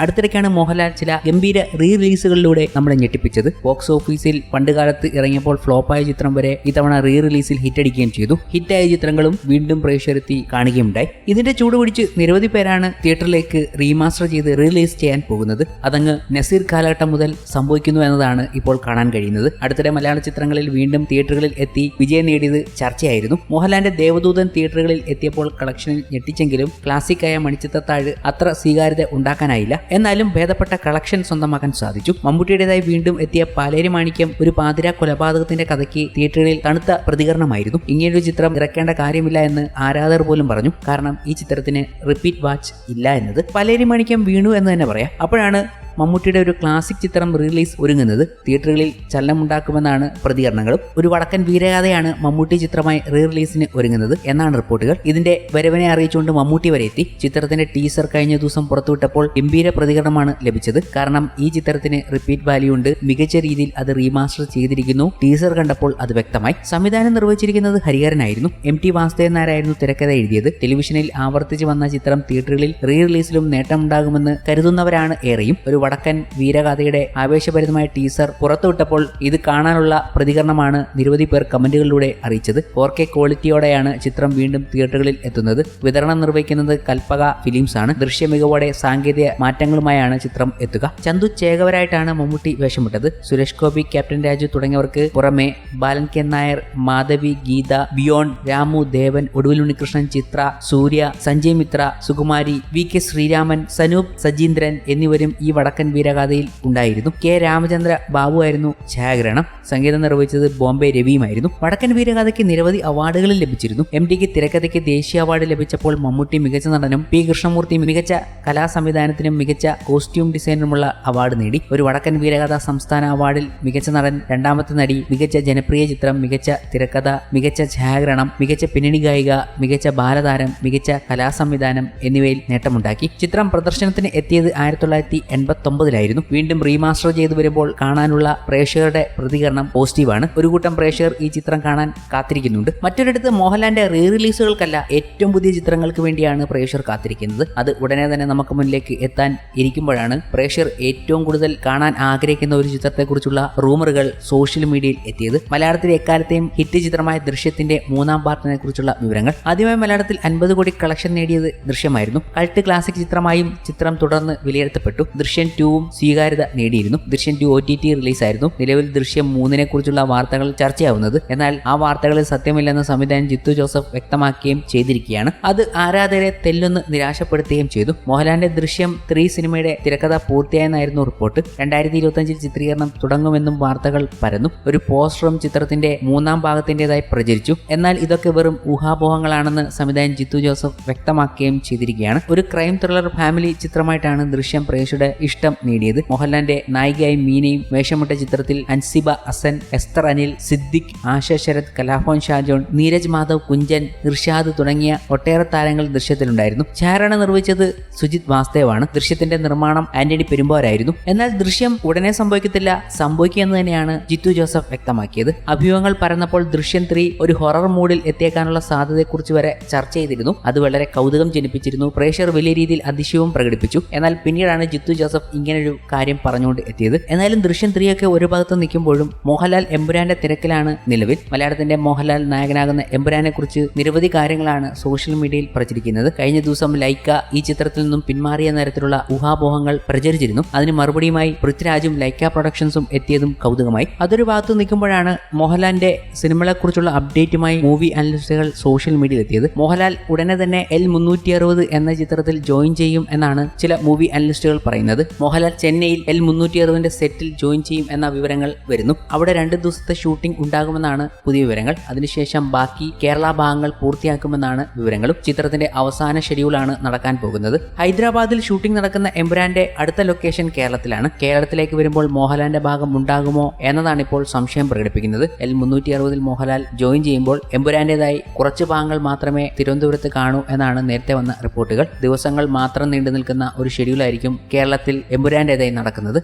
അടുത്തിടയ്ക്കാണ് മോഹൻലാൽ ചില ഗംഭീര റീ റിലീസുകളിലൂടെ നമ്മളെ ഞെട്ടിപ്പിച്ചത്. ബോക്സ് ഓഫീസിൽ പണ്ടുകാലത്ത് ഇറങ്ങിയപ്പോൾ ഫ്ലോപ്പായ ചിത്രം വരെ ഇത്തവണ റീ റിലീസിൽ ഹിറ്റടിക്കുകയും ചെയ്തു. ഹിറ്റായ ചിത്രങ്ങളും വീണ്ടും പ്രേക്ഷകരെത്തി കാണുകയുണ്ടായി ഇതിന്റെ ചൂട് പിടിച്ച് നിരവധി പേരാണ് തിയേറ്ററിലേക്ക് റീമാസ്റ്റർ ചെയ്ത് റിലീസ് ചെയ്യാൻ പോകുന്നത്. അതങ്ങ് നസീർ കാലഘട്ടം മുതൽ സംഭവിക്കുന്നു എന്നതാണ് ഇപ്പോൾ കാണാൻ കഴിയുന്നത്. അടുത്തിടെ മലയാള ചിത്രങ്ങളിൽ വീണ്ടും തിയേറ്ററുകളിൽ എത്തി വിജയം നേടിയത് ചർച്ചയായിരുന്നു. മോഹൻലാലിന്റെ ദേവദൂതൻ തിയേറ്ററുകളിൽ എത്തിയപ്പോൾ കളക്ഷനിൽ ഞെട്ടിച്ചെങ്കിലും ക്ലാസിക്കായ മണിച്ചിത്രത്താഴ് അത്ര സ്വീകാര്യത ഉണ്ടാക്കാനായില്ല. എന്നാലും ഭേദപ്പെട്ട കളക്ഷൻ സ്വന്തമാക്കാൻ സാധിച്ചു. മമ്മൂട്ടിയുടേതായി വീണ്ടും എത്തിയ പാലേരി മാണിക്യം ഒരു പാതിര കൊലപാതകത്തിന്റെ കഥയ്ക്ക് തിയേറ്ററിൽ തണുത്ത പ്രതികരണമായിരുന്നു. ഇങ്ങനൊരു ചിത്രം ഇറക്കേണ്ട കാര്യമില്ല എന്ന് ആരാധകർ പോലും പറഞ്ഞു. കാരണം ഈ ചിത്രത്തിന് റിപ്പീറ്റ് വാച്ച് ഇല്ല എന്നത്. പാലേരി മാണിക്യം വീണു എന്ന് തന്നെ പറയാം. അപ്പോഴാണ് മമ്മൂട്ടിയുടെ ഒരു ക്ലാസിക് ചിത്രം റിലീസ് ഒരുങ്ങുന്നത് തിയേറ്ററുകളിൽ ചലനമുണ്ടാക്കുമെന്നാണ് പ്രതികരണങ്ങളും. ഒരു വടക്കൻ വീരഗാഥയാണ് മമ്മൂട്ടി ചിത്രമായി റീ റിലീസിന് ഒരുങ്ങുന്നത് എന്നാണ് റിപ്പോർട്ടുകൾ. ഇതിന്റെ വരവിനെ അറിയിച്ചുകൊണ്ട് മമ്മൂട്ടി വരെ എത്തി. ചിത്രത്തിന്റെ ടീസർ കഴിഞ്ഞ ദിവസം പുറത്തുവിട്ടപ്പോൾ ഗംഭീര പ്രതികരണമാണ് ലഭിച്ചത്. കാരണം ഈ ചിത്രത്തിന് റിപ്പീറ്റ് വാല്യൂ ഉണ്ട്. മികച്ച രീതിയിൽ അത് റീമാസ്റ്റർ ചെയ്തിരിക്കുന്നു. ടീസർ കണ്ടപ്പോൾ അത് വ്യക്തമായി. സംവിധാനം നിർവഹിച്ചിരിക്കുന്നത് ഹരിഹരനായിരുന്നു. എം ടി വാസുദേവൻ നായരായിരുന്നു തിരക്കഥ എഴുതിയത്. ടെലിവിഷനിൽ ആവർത്തിച്ച് വന്ന ചിത്രം തിയേറ്ററുകളിൽ റീ റിലീസിലും നേട്ടമുണ്ടാകുമെന്ന് കരുതുന്നവരാണ് ഏറെയും. ഒരു വടക്കൻ വീരഗാഥയുടെ ആവേശഭരിതമായ ടീസർ പുറത്തുവിട്ടപ്പോൾ ഇത് കാണാനുള്ള പ്രതികരണമാണ് നിരവധി പേർ കമന്റുകളിലൂടെ അറിയിച്ചത്. ഫോർ കെ ക്വാളിറ്റിയോടെയാണ് ചിത്രം വീണ്ടും തിയേറ്ററുകളിൽ എത്തുന്നത്. വിതരണം നിർവഹിക്കുന്നത് കൽപ്പക ഫിലിംസ് ആണ്. ദൃശ്യ മികവോടെ സാങ്കേതിക മാറ്റങ്ങളുമായാണ് ചിത്രം എത്തുക. ചന്തു ചേകവരായിട്ടാണ് മമ്മൂട്ടി വേഷമിട്ടത്. സുരേഷ് ഗോപി ക്യാപ്റ്റൻ രാജു തുടങ്ങിയവർക്ക് പുറമെ ബാലൻ കെ നായർ മാധവി ഗീത ബിയോൺ രാമു ദേവൻ ഒടുവിൽ ഉണ്ണികൃഷ്ണൻ ചിത്ര സൂര്യ സഞ്ജയ് മിത്ര സുകുമാരി വി കെ ശ്രീരാമൻ സനൂപ് സജീന്ദ്രൻ എന്നിവരും ഈ വടക്കൻ വീരഗാഥയിൽ ഉണ്ടായിരുന്നു. കെ. രാമചന്ദ്ര ബാബു ആയിരുന്നു ഛായാഗ്രഹണം. സംഗീതം നിർവഹിച്ചത് ബോംബെ രവിയുമായിരുന്നു. വടക്കൻ വീരഗാഥയ്ക്ക് നിരവധി അവാർഡുകൾ ലഭിച്ചിരുന്നു. എം ടിക്ക് തിരക്കഥയ്ക്ക് ദേശീയ അവാർഡ് ലഭിച്ചപ്പോൾ മമ്മൂട്ടി മികച്ച നടനും പി. കൃഷ്ണമൂർത്തി മികച്ച കലാ സംവിധാനത്തിനും മികച്ച കോസ്റ്റ്യൂം ഡിസൈനറുമുള്ള അവാർഡ് നേടി. ഒരു വടക്കൻ വീരകഥ സംസ്ഥാന അവാർഡിൽ മികച്ച നടൻ രണ്ടാമത്തെ നടി മികച്ച ജനപ്രിയ ചിത്രം മികച്ച തിരക്കഥ മികച്ച ഛായാഗ്രഹണം മികച്ച പിന്നണി ഗായിക മികച്ച ബാലതാരം മികച്ച കലാ സംവിധാനം എന്നിവയിൽ നേട്ടമുണ്ടാക്കി. ചിത്രം പ്രദർശനത്തിന് എത്തിയത് ആയിരത്തി തൊള്ളായിരത്തി എൺപത്തി ഒമ്പതിലായിരുന്നു വീണ്ടും റീമാസ്റ്റർ ചെയ്തു വരുമ്പോൾ കാണാനുള്ള പ്രേക്ഷകരുടെ പ്രതികരണം പോസിറ്റീവാണ് ഒരു കൂട്ടം പ്രേക്ഷകർ ഈ ചിത്രം കാണാൻ കാത്തിരിക്കുന്നുണ്ട്. മറ്റൊരിടത്ത് മോഹൻലാലിന്റെ റീ റിലീസുകൾക്കല്ല ഏറ്റവും പുതിയ ചിത്രങ്ങൾക്ക് വേണ്ടിയാണ് പ്രേക്ഷകർ കാത്തിരിക്കുന്നത്. അത് ഉടനെ തന്നെ നമുക്ക് മുന്നിലേക്ക് എത്താൻ ഇരിക്കുമ്പോഴാണ് പ്രേക്ഷകർ ഏറ്റവും കൂടുതൽ കാണാൻ ആഗ്രഹിക്കുന്ന ഒരു ചിത്രത്തെക്കുറിച്ചുള്ള റൂമറുകൾ സോഷ്യൽ മീഡിയയിൽ എത്തിയത്. മലയാളത്തിലെ എക്കാലത്തെയും ഹിറ്റ് ചിത്രമായ ദൃശ്യത്തിന്റെ മൂന്നാം പാർട്ടിനെ കുറിച്ചുള്ള വിവരങ്ങൾ. ആദ്യമായി മലയാളത്തിൽ അൻപത് കോടി കളക്ഷൻ നേടിയത് ദൃശ്യമായിരുന്നു. കൾട്ട് ക്ലാസിക് ചിത്രമായും ചിത്രം തുടർന്ന് വിലയിരുത്തപ്പെട്ടു. ദൃശ്യം ടൂവും സ്വീകാര്യത നേടിയിരുന്നു. Drishyam two O T T റിലീസായിരുന്നു. നിലവിൽ ദൃശ്യം മൂന്നിനെ കുറിച്ചുള്ള വാർത്തകൾ ചർച്ചയാവുന്നത്. എന്നാൽ ആ വാർത്തകളിൽ സത്യമില്ലെന്ന് സംവിധായകൻ ജിത്തു ജോസഫ് വ്യക്തമാക്കുകയും ചെയ്തിരിക്കുകയാണ്. അത് ആരാധകരെ തെല്ലൊന്ന് നിരാശപ്പെടുത്തുകയും ചെയ്തു. മോഹൻലാലിന്റെ ദൃശ്യം ത്രീ സിനിമയുടെ തിരക്കഥ പൂർത്തിയായെന്നായിരുന്നു റിപ്പോർട്ട്. രണ്ടായിരത്തി ഇരുപത്തിയഞ്ചിൽ ചിത്രീകരണം തുടങ്ങുമെന്നും വാർത്തകൾ പരന്നു. ഒരു പോസ്റ്ററും ചിത്രത്തിന്റെ മൂന്നാം ഭാഗത്തിന്റേതായി പ്രചരിച്ചു. എന്നാൽ ഇതൊക്കെ വെറും ഊഹാപോഹങ്ങളാണെന്ന് സംവിധായകൻ ജിത്തു ജോസഫ് വ്യക്തമാക്കുകയും ചെയ്തിരിക്കുകയാണ്. ഒരു ക്രൈം ത്രില്ലർ ഫാമിലി ചിത്രമായിട്ടാണ് ദൃശ്യം പ്രേക്ഷയുടെ ഇഷ്ടം. നേടിയത്. മോഹൻലാലിന്റെ നായികയായി മീനയും വേഷമിട്ട ചിത്രത്തിൽ അൻസിബ അസൻ എസ്തർ അനിൽ സിദ്ദിഖ് ആശ ശരത് കലാഭവൻ ഷാജോൺ നീരജ് മാധവ് കുഞ്ചൻ ഇർഷാദ് തുടങ്ങിയ ഒട്ടേറെ താരങ്ങൾ ദൃശ്യത്തിലുണ്ടായിരുന്നു. ചാരണ നിർവഹിച്ചത് സുജിത് വാസ്തേവാണ് ദൃശ്യത്തിന്റെ നിർമ്മാണം ആന്റണി പെരുമ്പോരായിരുന്നു എന്നാൽ ദൃശ്യം ഉടനെ സംഭവിക്കത്തില്ല. സംഭവിക്കുമെന്ന് തന്നെയാണ് ജിത്തു ജോസഫ് വ്യക്തമാക്കിയത്. അഭ്യൂഹങ്ങൾ പരന്നപ്പോൾ ദൃശ്യം ത്രീ ഒരു ഹൊറർ മൂഡിൽ എത്തിയേക്കാനുള്ള സാധ്യതയെക്കുറിച്ച് വരെ ചർച്ച ചെയ്തിരുന്നു. അത് വളരെ കൗതുകം ജനിപ്പിച്ചിരുന്നു. പ്രേക്ഷകർ വലിയ രീതിയിൽ അതിശയവും പ്രകടിപ്പിച്ചു. എന്നാൽ പിന്നീടാണ് ജിത്തു ജോസഫ് ഇങ്ങനൊരു കാര്യം പറഞ്ഞുകൊണ്ട് എത്തിയത്. എന്നാലും ദൃശ്യം ത്രീ ഒക്കെ ഒരു ഭാഗത്ത് നിൽക്കുമ്പോഴും മോഹൻലാൽ എമ്പുരാന്റെ തിരക്കിലാണ് നിലവിൽ. മലയാളത്തിന്റെ മോഹൻലാൽ നായകനാകുന്ന എമ്പുരാനെ കുറിച്ച് നിരവധി കാര്യങ്ങളാണ് സോഷ്യൽ മീഡിയയിൽ പ്രചരിക്കുന്നത്. കഴിഞ്ഞ ദിവസം ലൈക്ക ഈ ചിത്രത്തിൽ നിന്നും പിന്മാറിയ തരത്തിലുള്ള ഊഹാപോഹങ്ങൾ പ്രചരിച്ചിരുന്നു. അതിന് മറുപടിയുമായി പൃഥ്വിരാജും ലൈക്ക പ്രൊഡക്ഷൻസും എത്തിയതും കൗതുകമായി. അതൊരു ഭാഗത്ത് നിൽക്കുമ്പോഴാണ് മോഹൻലാലിന്റെ സിനിമകളെക്കുറിച്ചുള്ള അപ്ഡേറ്റുമായി മൂവി അനലിസ്റ്റുകൾ സോഷ്യൽ മീഡിയയിൽ എത്തിയത്. മോഹൻലാൽ ഉടനെ തന്നെ എൽ മുന്നൂറ്റി അറുപത് എന്ന ചിത്രത്തിൽ ജോയിൻ ചെയ്യും എന്നാണ് ചില മൂവി അനലിസ്റ്റുകൾ പറയുന്നത്. മോഹൻലാൽ ചെന്നൈയിൽ എൽ മുന്നൂറ്റി അറുപതിന്റെ സെറ്റിൽ ജോയിൻ ചെയ്യും എന്ന വിവരങ്ങൾ വരുന്നു. അവിടെ രണ്ട് ദിവസത്തെ ഷൂട്ടിംഗ് ഉണ്ടാകുമെന്നാണ് പുതിയ വിവരങ്ങൾ. അതിനുശേഷം ബാക്കി കേരള ഭാഗങ്ങൾ പൂർത്തിയാക്കുമെന്നാണ് വിവരങ്ങളും. ചിത്രത്തിന്റെ അവസാന ഷെഡ്യൂളാണ് നടക്കാൻ പോകുന്നത്. ഹൈദരാബാദിൽ ഷൂട്ടിംഗ് നടക്കുന്ന എംബ്രാന്റെ അടുത്ത ലൊക്കേഷൻ കേരളത്തിലാണ്. കേരളത്തിലേക്ക് വരുമ്പോൾ മോഹൻലാലിന്റെ ഭാഗം ഉണ്ടാകുമോ എന്നതാണ് ഇപ്പോൾ സംശയം പ്രകടിപ്പിക്കുന്നത്. എൽ മുന്നൂറ്റി അറുപതിൽ മോഹൻലാൽ ജോയിൻ ചെയ്യുമ്പോൾ എംബുരാന്റേതായി കുറച്ച് ഭാഗങ്ങൾ മാത്രമേ തിരുവനന്തപുരത്ത് കാണൂ എന്നാണ് നേരത്തെ വന്ന റിപ്പോർട്ടുകൾ. ദിവസങ്ങൾ മാത്രം നീണ്ടു നിൽക്കുന്ന ഒരു ഷെഡ്യൂളായിരിക്കും കേരളത്തിൽ എമ്പുരാന്റേതായി നടക്കുന്നത്.